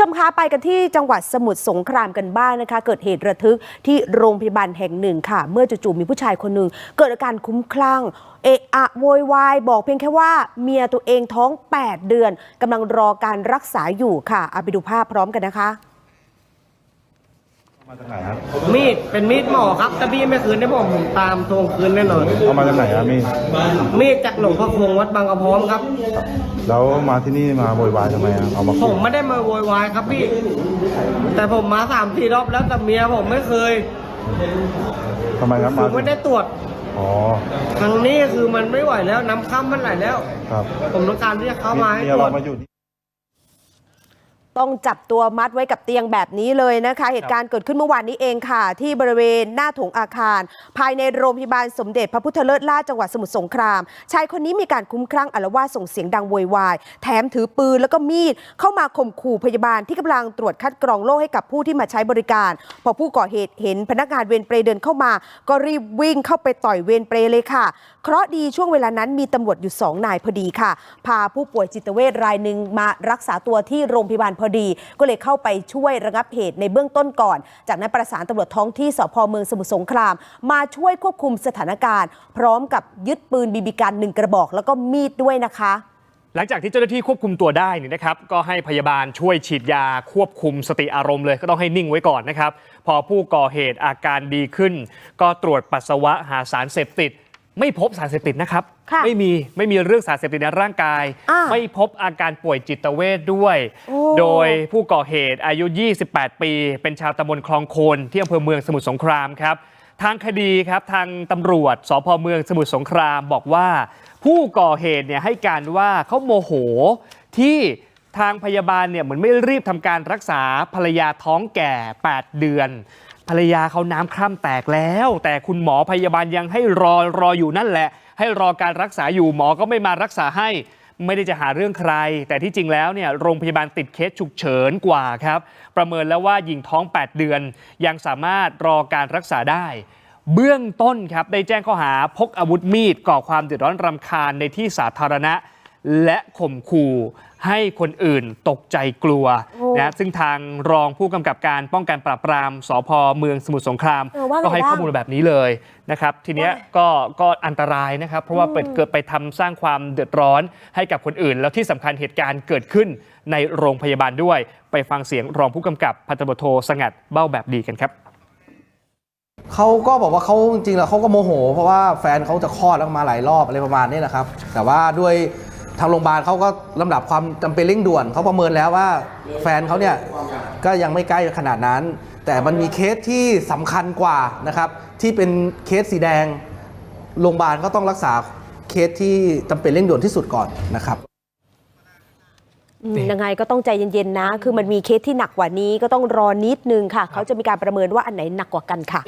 ชมคะไปกันที่จังหวัดสมุทรสงครามกันบ้างนะคะ เกิดเหตุระทึกที่โรงพยาบาลแห่งหนึ่งค่ะ เมื่อจู่ๆมีผู้ชายคนหนึ่งเกิดอาการคุ้มคลั่งเอะอะโวยวายบอกเพียงแค่ว่าเมียตัวเองท้อง 8 เดือนกำลังรอการรักษาอยู่ค่ะเอาไปดูภาพพร้อมกันนะคะ มาจากไหนครับมีดเป็นมีดหมอครับแต่พี่ไม่คืนได้ผมผมตามทวงคืนแน่นอนเอามาจากไหนครับมี่มีดจากหลวงพ่อคงวัดบางกระพร้อมครับ แล้วมาที่นี่มาโวยวายทำไมครับเอามาผขู่มไม่ได้มาโวยวายครับพี่ แต่ผมมาสามสี่รอบแล้วแต่เมียผมไม่เคยทำไมครับคืมาอไม่ได้ตรวจอ๋อครั้งนี้คือมันไม่ไหวแล้วน้ำค่ำมันไหลแล้ว ครับ ผมต้องการที่จะเข้ามาให้เมียตรวเราจมาอยู่ที่ ต้องจับตัวมัดไว้กับเตียงแบบนี้เลยนะคะ เหตุการณ์เกิดขึ้นเมื่อวานนี้เองค่ะ ที่บริเวณหน้าโถงอาคาร ภายในโรงพยาบาลสมเด็จพระพุทธเลิศล่าจังหวัดสมุทรสงคราม ชายคนนี้มีการคลุ้มคลั่งอารวาสส่งเสียงดังโวยวาย แถมถือปืนแล้วก็มีดเข้ามาข่มขู่พยาบาลที่กำลังตรวจคัดกรองโรคให้กับผู้ที่มาใช้บริการ พอผู้ก่อเหตุเห็นพนักงานเวรเปรย์เดินเข้ามา ก็รีบวิ่งเข้าไปต่อยเวรเปรย์เลยค่ะ เคราะห์ดีช่วงเวลานั้นมีตำรวจอยู่สองนายพอดีค่ะ พาผู้ป่วยจิตเวชรายหนึ่งมารักษาตัวที่โรงพยาบาลพอดี ก็เลยเข้าไปช่วยระงับเหตุในเบื้องต้นก่อน จากนั้นประสานตำรวจท้องที่สพเมืองสมุทรสงคราม มาช่วยควบคุมสถานการณ์ พร้อมกับยึดปืนบีบีกันหนึ่งกระบอก แล้วก็มีดด้วยนะคะหลังจากที่เจ้าหน้าที่ควบคุมตัวได้นี่นะครับก็ให้พยาบาลช่วยฉีดยาควบคุมสติอารมณ์เลยก็ต้องให้นิ่งไว้ก่อนนะครับ พอผู้ก่อเหตุอาการดีขึ้น ก็ตรวจปัสสาวะหาสารเสพติด ไม่พบสารเสพติดนะครับ ค่ะไม่มีไม่มีเรื่องสารเสพติดในร่างกาย อ่าไม่พบอาการป่วยจิตเวทด้วย โอ้ โดยผู้ก่อเหตุอายุ 28 ปี เป็นชาวตำบลคลองโคนที่อำเภอเมืองสมุทรสงครามครับ ทางคดีครับทางตำรวจสพเมืองสมุทรสงครามบอกว่า ผู้ก่อเหตุเนี่ยให้การว่าเขาโมโหที่ทางพยาบาลเนี่ยเหมือนไม่รีบทำการรักษาภรรยาท้องแก่ 8 เดือน ภรรยาเขาน้ำคร่ำแตกแล้ว แต่คุณหมอพยาบาลยังให้รอรออยู่นั่นแหละ ให้รอการรักษาอยู่หมอก็ไม่มารักษาให้ ไม่ได้จะหาเรื่องใคร แต่ที่จริงแล้วเนี่ยโรงพยาบาลติดเคสฉุกเฉินกว่าครับ ประเมินแล้วว่าหญิงท้อง 8 เดือน ยังสามารถรอการรักษาได้ เบื้องต้นครับได้แจ้งข้อหาพกอาวุธมีดก่อความเดือดร้อนรำคาญในที่สาธารณะ และข่มขู่ให้คนอื่นตกใจกลัวโอ้นะซึ่งทางรองผู้กำกับการป้องกันปราบปรามสพเมืองสมุทรสงคราม เออว่าไงก็ให้บ้างข้อมูลแบบนี้เลยนะครับ ทีเนี้ยว่าไงก็ก็อันตรายนะครับ เพราะว่าเปิดเกิดไปทำสร้างความเดือดร้อนให้กับคนอื่น แล้วที่สำคัญเหตุการณ์เกิดขึ้นในโรงพยาบาลด้วย ไปฟังเสียงรองผู้กำกับพันตำรวจโทสงัดเบ้าแบบดีกันครับ เขาก็บอกว่าเขาจริงๆแล้วเขาก็โมโห เพราะว่าแฟนเขาจะคลอดแล้วมาหลายรอบอะไรประมาณนี้นะครับ แต่ว่าด้วย ทางโรงพยาบาลเขาก็ลำดับความจำเป็นเร่งด่วนเขาประเมินแล้วว่าแฟนเขาเนี่ยก็ยังไม่ใกล้ขนาดนั้น แต่มันมีเคสที่สำคัญกว่านะครับ ที่เป็นเคสสีแดงโรงพยาบาลก็ต้องรักษาเคสที่จำเป็นเร่งด่วนที่สุดก่อนนะครับ อืมยังไงก็ต้องใจเย็น ๆ นะ คือมันมีเคสที่หนักกว่านี้ก็ต้องรอนิดนึงค่ะ เขาจะมีการประเมินว่าอันไหนหนักกว่ากันค่ะ